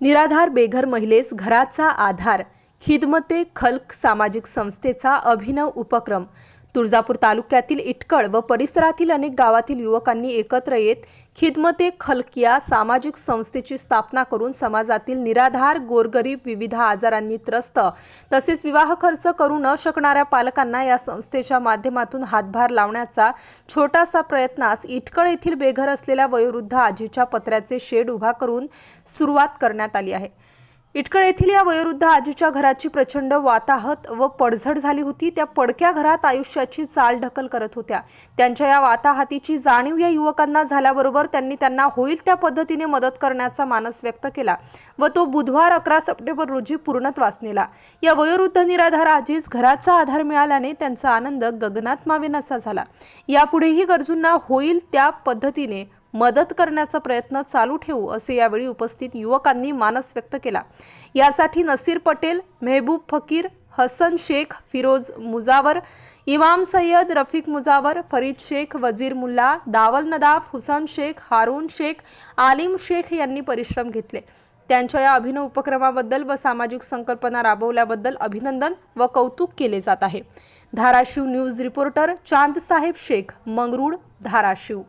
निराधार बेघर महिलेस घराचा आधार खिदमते खल्क सामाजिक संस्थेचा अभिनव उपक्रम तुळजापूर तालुक्यातील इटकळ व परिसरातील अनेक गावातील युवकांनी एकत्र येत खिदमते खलकिया सामाजिक संस्थेची स्थापना करून समाजातील निराधार गोरगरीब विविध आजारांनी त्रस्त तसेच विवाह खर्च करू न शकणाऱ्या पालकांना या संस्थेच्या माध्यमातून हातभार लावण्याचा छोटासा प्रयत्नास इटकळ येथील बेघर असलेल्या वयोवृद्ध आजीच्या पत्र्याचे शेड उभा करून सुरुवात करण्यात आली आहे. इटकळ येथील या वयोवृद्ध आजीच्या घराची प्रचंड वाताहत व पडझड झाली होती. त्या पडक्या घरात आयुष्याची चाल ढकल करत होत्या. त्यांच्या या वाताहतीची जाणीव या युवकांना झाल्याबरोबर त्यांनी त्यांना होईल त्या पद्धतीने मदत करण्याचा मानस व्यक्त केला व तो बुधवार अकरा सप्टेंबर रोजी पूर्णत्वास नेला. या वयोवृद्ध निराधार आजीस घराचा आधार मिळाल्याने त्यांचा आनंद गगनात मावेनासा झाला. यापुढेही गरजूंना होईल त्या पद्धतीने मदत करण्याचा प्रयत्न चालू ठेवू असे यावेळी उपस्थित युवकांनी मानस व्यक्त केला. यासाठी नसीर पटेल मेहबूब फकीर हसन शेख फिरोज मुजावर इमाम सय्यद रफिक मुजावर फरीद शेख वजीर मुल्ला दावल नदाफ हुसन शेख हारून शेख आलिम शेख यांनी परिश्रम घेतले. त्यांच्या या अभिनव उपक्रमाबद्दल व सामाजिक संकल्पना राबवल्याबद्दल अभिनंदन व कौतुक केले जात आहे. Dharashiv news reporter Chand Saheb Shaikh Mangrul Dharashiv.